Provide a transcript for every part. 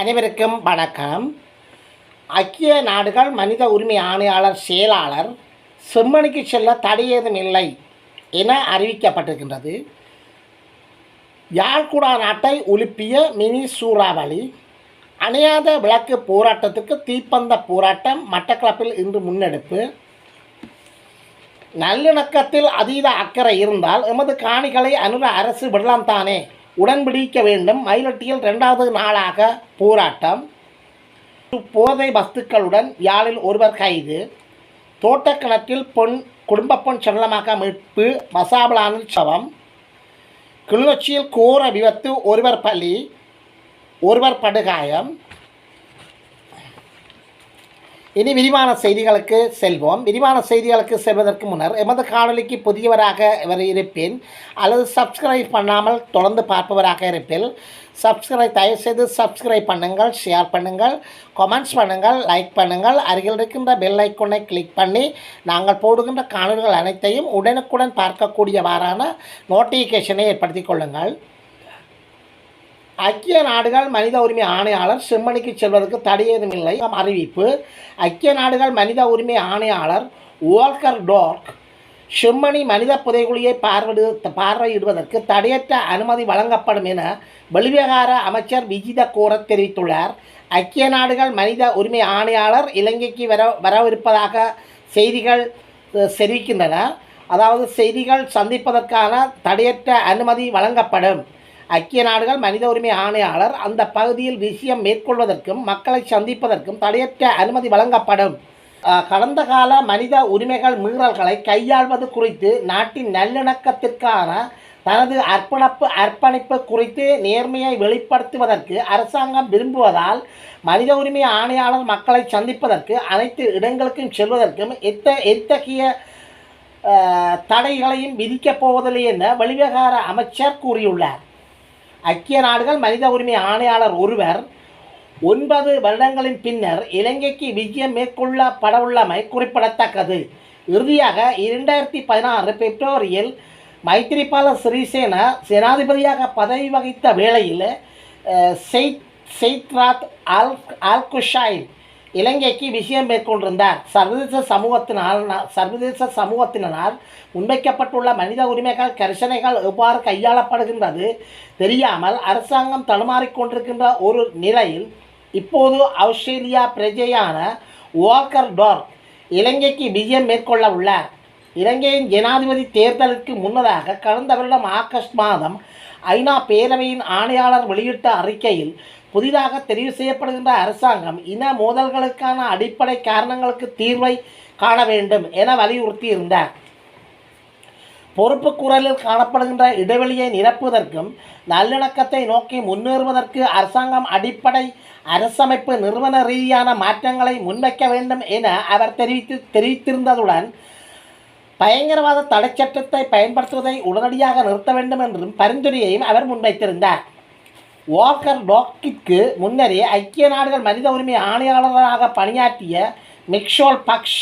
அனைவருக்கும் வணக்கம். ஐக்கிய நாடுகள் மனித உரிமை ஆணையாளர் செயலாளர் செம்மணிக்கு செல்ல தடையேதும் இல்லை என அறிவிக்கப்பட்டிருக்கின்றது. யாழ்குடா நாட்டை உலுப்பிய மினி சூறாவளி அணையாத விளக்கு போராட்டத்துக்கு தீப்பந்த போராட்டம் மட்டக்களப்பில் இன்று முன்னெடுப்பு. நல்லிணக்கத்தில் அதீத அக்கறை இருந்தால் எமது காணிகளை அனுர அரசு விடலாம் தானே உடன்பிடிக்க வேண்டும். மயிலட்டியில் இரண்டாவது நாளாக போராட்டம். போதை வஸ்துக்களுடன் யாழில் ஒருவர் கைது. தோட்டக்கிணற்றில் பொன் குடும்ப பொன் சடலமாக மீட்பு மசாபலானில் சவம். கிளிநொச்சியில் கோர விபத்து ஒருவர் பலி ஒருவர் படுகாயம். இனி விரிவான செய்திகளுக்கு செல்வோம். விரிவான செய்திகளுக்கு செல்வதற்கு முன்னர் எமது காணொலிக்கு புதியவராக இவர் இருப்பேன் அல்லது சப்ஸ்கிரைப் பண்ணாமல் தொடர்ந்து பார்ப்பவராக இருப்பேன் சப்ஸ்கிரைப் தயவுசெய்து சப்ஸ்கிரைப் பண்ணுங்கள் ஷேர் பண்ணுங்கள் கமெண்ட்ஸ் பண்ணுங்கள் லைக் பண்ணுங்கள் அருகில் இருக்கின்ற பெல் ஐக்கோனை கிளிக் பண்ணி நாங்கள் போடுகின்ற காணொலிகள் அனைத்தையும் உடனுக்குடன் பார்க்கக்கூடியவாறான நோட்டிஃபிகேஷனை ஏற்படுத்திக் கொள்ளுங்கள். ஐக்கிய நாடுகள் மனித உரிமை ஆணையாளர் செம்மணிக்கு செல்வதற்கு தடையேதும் இல்லை அறிவிப்பு ஐக்கிய நாடுகள் மனித உரிமை ஆணையாளர் வால்கர் டோர்க் செம்மணி மனித புதைகுழியை பார்வையிடு பார்வையிடுவதற்கு தடையற்ற அனுமதி வழங்கப்படும் என வெளிவிவகார அமைச்சர் விஜித கோர தெரிவித்துள்ளார். ஐக்கிய நாடுகள் மனித உரிமை ஆணையாளர் இலங்கைக்கு வர வரவிருப்பதாக செய்திகள் தெரிவிக்கின்றன. அதாவது செய்திகள் சந்திப்பதற்கான தடையற்ற அனுமதி வழங்கப்படும். ஐக்கிய நாடுகள் மனித உரிமை ஆணையாளர் அந்த பகுதியில் விஷயம் மேற்கொள்வதற்கும் மக்களை சந்திப்பதற்கும் தடையற்ற அனுமதி வழங்கப்படும். கடந்த கால மனித உரிமைகள் மீறல்களை கையாள்வது குறித்து நாட்டின் நல்லிணக்கத்திற்கான தனது அர்ப்பணப்பு அர்ப்பணிப்பு குறித்து நேர்மையை வெளிப்படுத்துவதற்கு அரசாங்கம் விரும்புவதால் மனித உரிமை ஆணையாளர் மக்களை சந்திப்பதற்கு அனைத்து இடங்களுக்கும் செல்வதற்கும் எத்த எத்தகைய தடைகளையும் விதிக்கப் போவதில்லை என வெளிவிவகார அமைச்சர் கூறியுள்ளார். ஐக்கிய நாடுகள் மனித உரிமை ஆணையாளர் ஒருவர் ஒன்பது வருடங்களின் பின்னர் இலங்கைக்கு விஜயம் மேற்கொள்ளப்படவுள்ளமை குறிப்பிடத்தக்கது. இறுதியாக இரண்டாயிரத்தி பதினாறு பிப்ரவரியில் மைத்திரிபால சிறிசேனா ஜனாதிபதியாக பதவி வகித்த வேளையில் செய்த் செய்த்ராத் ஆல் அல் அல்குஷாயின் இலங்கைக்கு விஷயம் மேற்கொண்டிருந்தார். சர்வதேச சமூகத்தினால் சர்வதேச சமூகத்தினால் முன்வைக்கப்பட்டுள்ள மனித உரிமைகள் கரிசனைகள் எவ்வாறு கையாளப்படுகின்றது தெரியாமல் அரசாங்கம் தடுமாறிக்கொண்டிருக்கின்ற ஒரு நிலையில் இப்போது ஆஸ்திரேலியா பிரஜையான வாக்கர் டார்க் இலங்கைக்கு விஜயம் மேற்கொள்ள உள்ளார். இலங்கையின் ஜனாதிபதி தேர்தலுக்கு முன்னதாக கடந்த வருடம் ஆகஸ்ட் மாதம் ஐநா பேரவையின் ஆணையாளர் வெளியிட்ட அறிக்கையில் புதிதாக தெரிவு செய்யப்படுகின்ற அரசாங்கம் இன மோதல்களுக்கான அடிப்படை காரணங்களுக்கு தீர்வை காண வேண்டும் என வலியுறுத்தியிருந்தார். பொறுப்பு குரலில் காணப்படுகின்ற இடைவெளியை நிரப்புவதற்கும் நல்லிணக்கத்தை நோக்கி முன்னேறுவதற்கு அரசாங்கம் அடிப்படை அரசமைப்பு நிறுவன ரீதியான மாற்றங்களை முன்வைக்க வேண்டும் என அவர் தெரிவித்து தெரிவித்திருந்ததுடன் பயங்கரவாத தடைச்சட்டத்தை பயன்படுத்துவதை உடனடியாக நிறுத்த வேண்டும் என்றும் பரிந்துரையையும் அவர் முன்வைத்திருந்தார். வாக்கர் டாக்கிற்கு முன்னரே ஐக்கிய நாடுகள் மனித உரிமை ஆணையாளராக பணியாற்றிய மிக்ஷோல் பக்ஷ்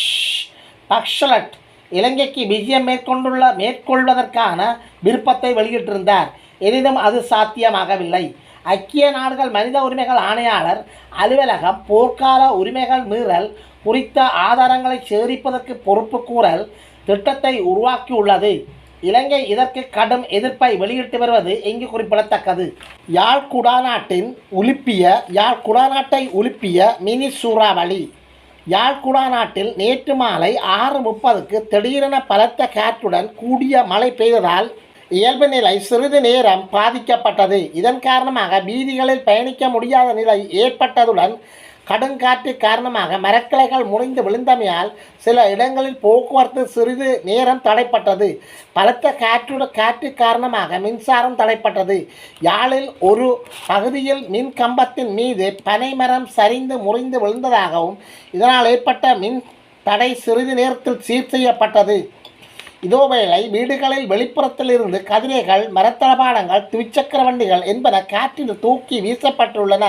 பக்ஷலட் இலங்கைக்கு விஜயம் மேற்கொண்டுள்ள மேற்கொள்வதற்கான விருப்பத்தை வெளியிட்டிருந்தார். எனினும் அது சாத்தியமாகவில்லை. ஐக்கிய நாடுகள் மனித உரிமைகள் ஆணையாளர் அலுவலகம் போர்க்கால உரிமைகள் மீறல் குறித்த ஆதாரங்களை சேகரிப்பதற்கு பொறுப்பு கூறல் திட்டத்தை உருவாக்கியுள்ளது. இலங்கை இதற்கு கடும் எதிர்ப்பை வெளியிட்டு வருவது இங்கு குறிப்பிடத்தக்கது. யாழ் குடாநாட்டின் உலுப்பிய யாழ் குடாநாட்டை உலுப்பிய மினி சூறாவளி யாழ் குடாநாட்டில் நேற்று மாலை ஆறு முப்பதுக்கு திடீரென பலத்த காற்றுடன் கூடிய மழை பெய்ததால் இயல்பு நிலை சிறிது நேரம் பாதிக்கப்பட்டது. இதன் காரணமாக வீதிகளில் பயணிக்க முடியாத நிலை ஏற்பட்டதுடன் கடுங்காற்று காரணமாக மரக்கிளைகள் முறிந்து விழுந்தமையால் சில இடங்களில் போக்குவரத்து சிறிது நேரம் தடைப்பட்டது. பலத்த காற்று காற்று காரணமாக மின்சாரம் தடைப்பட்டது. யாழில் ஒரு பகுதியில் மின் கம்பத்தின் மீது பனைமரம் சரிந்து முறிந்து விழுந்ததாகவும் இதனால் ஏற்பட்ட மின் தடை சிறிது நேரத்தில் சீர் செய்யப்பட்டது. இதோவேளை வீடுகளில் வெளிப்புறத்திலிருந்து கதிரைகள் மரத்தளபாடங்கள் துவிச்சக்கர வண்டிகள் என்பன காற்றில் தூக்கி வீசப்பட்டுள்ளன.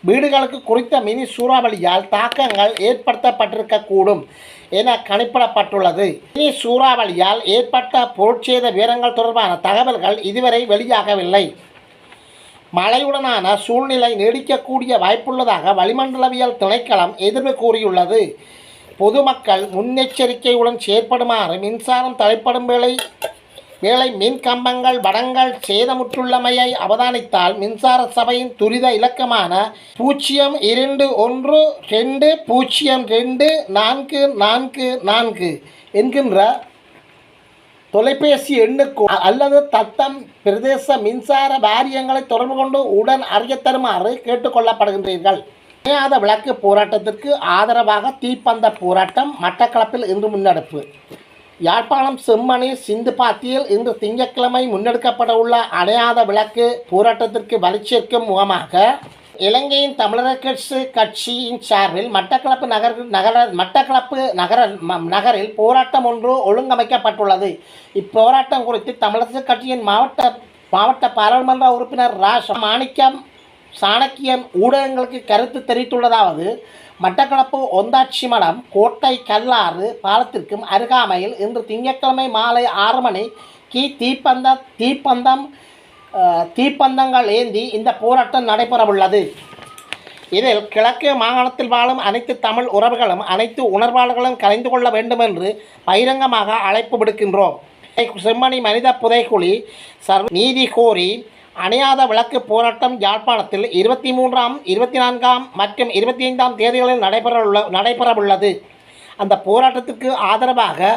வீடுகளுக்கு குறித்த மினி சூறாவளியால் தாக்கங்கள் ஏற்படுத்தப்பட்டிருக்கக்கூடும் என கணிப்பிடப்பட்டுள்ளது. மினி சூறாவளியால் ஏற்பட்ட பொருட்சேத விவரங்கள் தொடர்பான தகவல்கள் இதுவரை வெளியாகவில்லை. மழையுடனான சூழ்நிலை நீடிக்கக்கூடிய வாய்ப்புள்ளதாக வளிமண்டலவியல் திணைக்களம் எதிர்வு கூறியுள்ளது. பொதுமக்கள் முன்னெச்சரிக்கையுடன் செயற்படுமாறு மின்சாரம் தலைப்படும் வேளை வேளை மின் கம்பங்கள் வடங்கள் சேதமுற்றுள்ளமையை அவதானித்தால் மின்சார சபையின் துரித இலக்கமான பூஜ்ஜியம் இரண்டு ஒன்று ரெண்டு பூஜ்ஜியம் ரெண்டு நான்கு நான்கு நான்கு என்கின்ற தொலைபேசி எண்ணுக்கு அல்லது தத்தம் பிரதேச மின்சார வாரியங்களை தொடர்பு கொண்டு உடன் அறியத் தருமாறு கேட்டுக்கொள்ளப்படுகின்றீர்கள். இணையாத விளக்கு போராட்டத்திற்கு ஆதரவாக தீப்பந்த போராட்டம் மட்டக்களப்பில் இன்று முன்னெடுப்பு. யாழ்ப்பாணம் செம்மணி சிந்துபாத்தியில் இன்று திங்கட்கிழமை முன்னெடுக்கப்பட உள்ள அணையாத விளக்கு போராட்டத்திற்கு வலிச்சேர்க்கும் முகமாக இலங்கையின் தமிழர் கட்சி கட்சியின் சார்பில் மட்டக்களப்பு நகர் நகர மட்டக்களப்பு நகர ம- நகரில் போராட்டம் ஒன்று ஒழுங்கமைக்கப்பட்டுள்ளது. இப்போராட்டம் குறித்து தமிழரசு கட்சியின் மாவட்ட மாவட்ட பாராளுமன்ற உறுப்பினர் ரா மாணிக்கம் சாணக்கியன் ஊடகங்களுக்கு கருத்து தெரிவித்துள்ளதாவது மட்டக்களப்பு ஒந்தாட்சி மடம் கோட்டை கல்லாறு பாலத்திற்கும் அருகாமையில் இன்று திங்கட்கிழமை மாலை ஆறு மணிக்கு தீப்பந்த தீப்பந்தம் தீப்பந்தங்கள் ஏந்தி இந்த போராட்டம் நடைபெறவுள்ளது. இதில் கிழக்கு மாகாணத்தில் வாழும் அனைத்து தமிழ் உறவுகளும் அனைத்து உணர்வாளர்களும் கலந்து கொள்ள வேண்டும் என்று பகிரங்கமாக அழைப்பு விடுக்கின்றோம். செம்மணி மனித புதைக்குழி சர்வ நீதி கோரி அணையாத விளக்கு போராட்டம் யாழ்ப்பாணத்தில் இருபத்தி மூன்றாம் இருபத்தி நான்காம் மற்றும் இருபத்தி ஐந்தாம் தேதிகளில் நடைபெறவுள்ள நடைபெறவுள்ளது. அந்த போராட்டத்திற்கு ஆதரவாக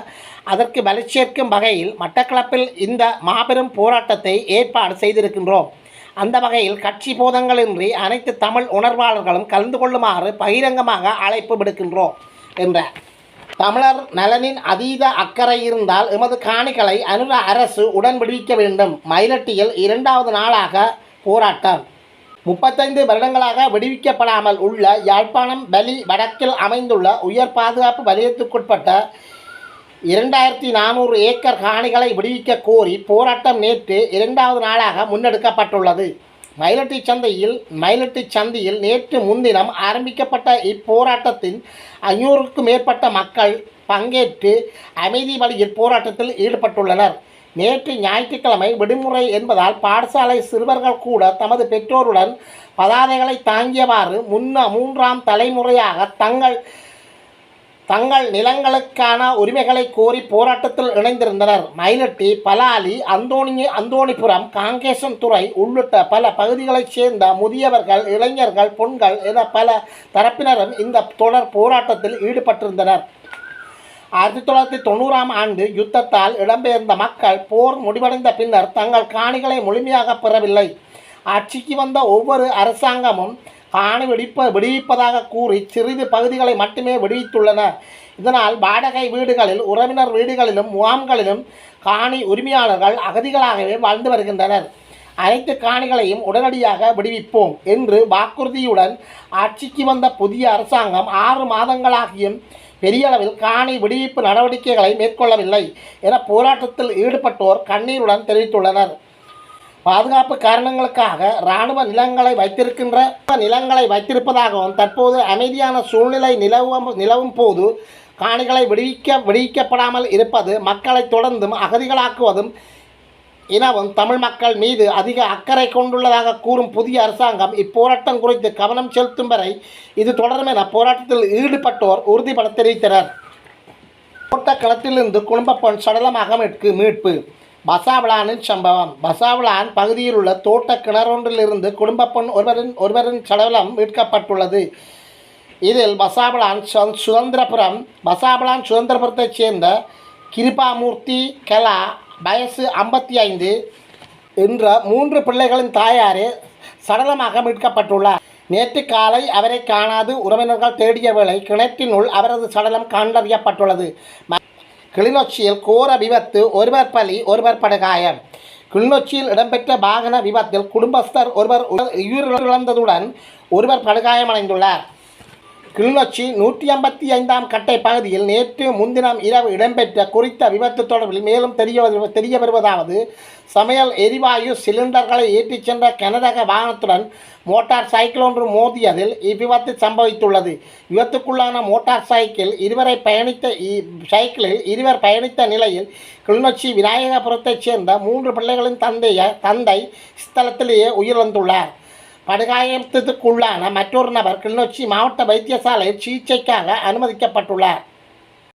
அதற்கு வலுச்சேர்க்கும் வகையில் மட்டக்களப்பில் இந்த மாபெரும் போராட்டத்தை ஏற்பாடு செய்திருக்கின்றோம். அந்த வகையில் கட்சி போதங்களின்றி அனைத்து தமிழ் உணர்வாளர்களும் கலந்து கொள்ளுமாறு பகிரங்கமாக அழைப்பு விடுக்கின்றோம் என்றார். தமிழர் நலனின் அதீத அக்கறை இருந்தால் எமது காணிகளை அனுர அரசு உடன் விடுவிக்க வேண்டும். மயிலட்டியில் இரண்டாவது நாளாக போராட்டம். முப்பத்தைந்து வருடங்களாக விடுவிக்கப்படாமல் உள்ள யாழ்ப்பாணம் பலி வடக்கில் அமைந்துள்ள உயர் பாதுகாப்பு வலயத்துக்குட்பட்ட இரண்டாயிரத்தி நானூறு ஏக்கர் காணிகளை விடுவிக்க கோரி போராட்டம் நேற்று இரண்டாவது நாளாக முன்னெடுக்கப்பட்டுள்ளது. மயிலட்டி சந்தையில் மயிலட்டி சந்தையில் நேற்று முன்தினம் ஆரம்பிக்கப்பட்ட இப்போராட்டத்தின் ஐநூறுக்கும் மேற்பட்ட மக்கள் பங்கேற்று அமைதி வழியில் போராட்டத்தில் ஈடுபட்டுள்ளனர். நேற்று ஞாயிற்றுக்கிழமை விடுமுறை என்பதால் பாடசாலை சிறுவர்கள் கூட தமது பெற்றோருடன் பதாதைகளை தாங்கியவாறு முன்ன மூன்றாம் தலைமுறையாக தங்கள் தங்கள் நிலங்களுக்கான உரிமைகளை கோரி போராட்டத்தில் இணைந்திருந்தனர். மயிலட்டி பலாலி அந்தோணி அந்தோணிபுரம் காங்கேசன் துறை உள்ளிட்ட பல பகுதிகளைச் சேர்ந்த முதியவர்கள் இளைஞர்கள் பெண்கள் என பல தரப்பினரும் இந்த தொடர் போராட்டத்தில் ஈடுபட்டிருந்தனர். ஆயிரத்தி தொள்ளாயிரத்தி தொண்ணூறாம் ஆண்டு யுத்தத்தால் இடம்பெயர்ந்த மக்கள் போர் முடிவடைந்த பின்னர் தங்கள் காணிகளை முழுமையாக பெறவில்லை. ஆட்சிக்கு வந்த ஒவ்வொரு அரசாங்கமும் காணி வெடிப்ப விடுவிப்பதாக கூறி சிறிது பகுதிகளை மட்டுமே விடுவித்துள்ளன இதனால் வாடகை வீடுகளில் உறவினர் வீடுகளிலும் முகாம்களிலும் காணி உரிமையாளர்கள் அகதிகளாகவே வாழ்ந்து வருகின்றனர். அனைத்து காணிகளையும் உடனடியாக விடுவிப்போம் என்று வாக்குறுதியுடன் ஆட்சிக்கு வந்த புதிய அரசாங்கம் ஆறு மாதங்களாகியும் பெரிய அளவில் காணி விடுவிப்பு நடவடிக்கைகளை மேற்கொள்ளவில்லை என போராட்டத்தில் ஈடுபட்டோர் கண்ணீருடன் தெரிவித்துள்ளனர். பாதுகாப்பு காரணங்களுக்காக இராணுவ நிலங்களை வைத்திருக்கின்ற நிலங்களை வைத்திருப்பதாகவும் தற்போது அமைதியான சூழ்நிலை நிலவும் நிலவும் போது காணிகளை விடுவிக்க விடுவிக்கப்படாமல் இருப்பது மக்களை தொடர்ந்தும் அகதிகளாக்குவதும் எனவும் தமிழ் மக்கள் மீது அதிக அக்கறை கொண்டுள்ளதாக கூறும் புதிய அரசாங்கம் இப்போராட்டம் குறித்து கவனம் செலுத்தும் வரை இது தொடரும் என போராட்டத்தில் ஈடுபட்டோர் உறுதிபட தெரிவித்தனர். தோட்டக்களத்திலிருந்து குடும்ப பெண் சடலமாக மீட்கு மீட்பு பசாவளானின் சம்பவம். பசாவளான் பகுதியில் உள்ள தோட்ட கிணறொன்றிலிருந்து குடும்ப பெண் ஒருவரின் ஒருவரின் சடலம் மீட்கப்பட்டுள்ளது. இதில் பசாபலான் சு- சுதந்திரபுரம் பசாபலான் சுதந்திரபுரத்தைச் சேர்ந்த கிருபாமூர்த்தி கலா வயசு ஐம்பத்தி ஐந்து என்ற மூன்று பிள்ளைகளின் தாயாரே சடலமாக மீட்கப்பட்டுள்ளார். நேற்று காலை அவரை காணாது உறவினர்கள் தேடிய வேளை கிணற்றினுள் அவரது சடலம் கண்டறியப்பட்டுள்ளது. கிளிநொச்சியில் கோர விபத்து ஒருவர் பலி ஒருவர் படுகாயம். கிளிநொச்சியில் இடம்பெற்ற வாகன விபத்தில் குடும்பஸ்தர் ஒருவர் உயிரிழந்ததுடன் ஒருவர் படுகாயமடைந்துள்ளார். கிளிநொச்சி நூற்றி ஐம்பத்தி ஐந்தாம் கட்டை பகுதியில் நேற்று முன்தினம் இரவு இடம்பெற்ற குறித்த விபத்து தொடர்பில் மேலும் தெரிய தெரிய வருவதாவது சமையல் எரிவாயு சிலிண்டர்களை ஏற்றிச் சென்ற கனரக வாகனத்துடன் மோட்டார் சைக்கிள் ஒன்று மோதியதில் இவ்விபத்து சம்பவித்துள்ளது. விபத்துக்குள்ளான மோட்டார் சைக்கிள் இருவரை பயணித்த இ- சைக்கிளில் இருவர் பயணித்த நிலையில் கிளிநொச்சி விநாயகபுரத்தைச் சேர்ந்த மூன்று பிள்ளைகளின் தந்தைய தந்தை ஸ்தலத்திலேயே உயிரிழந்துள்ளார். படுகாயத்துக்குள்ளான மற்றொரு நபர் கிளிநொச்சி மாவட்ட வைத்தியசாலையில் சிகிச்சைக்காக அனுமதிக்கப்பட்டுள்ளார்.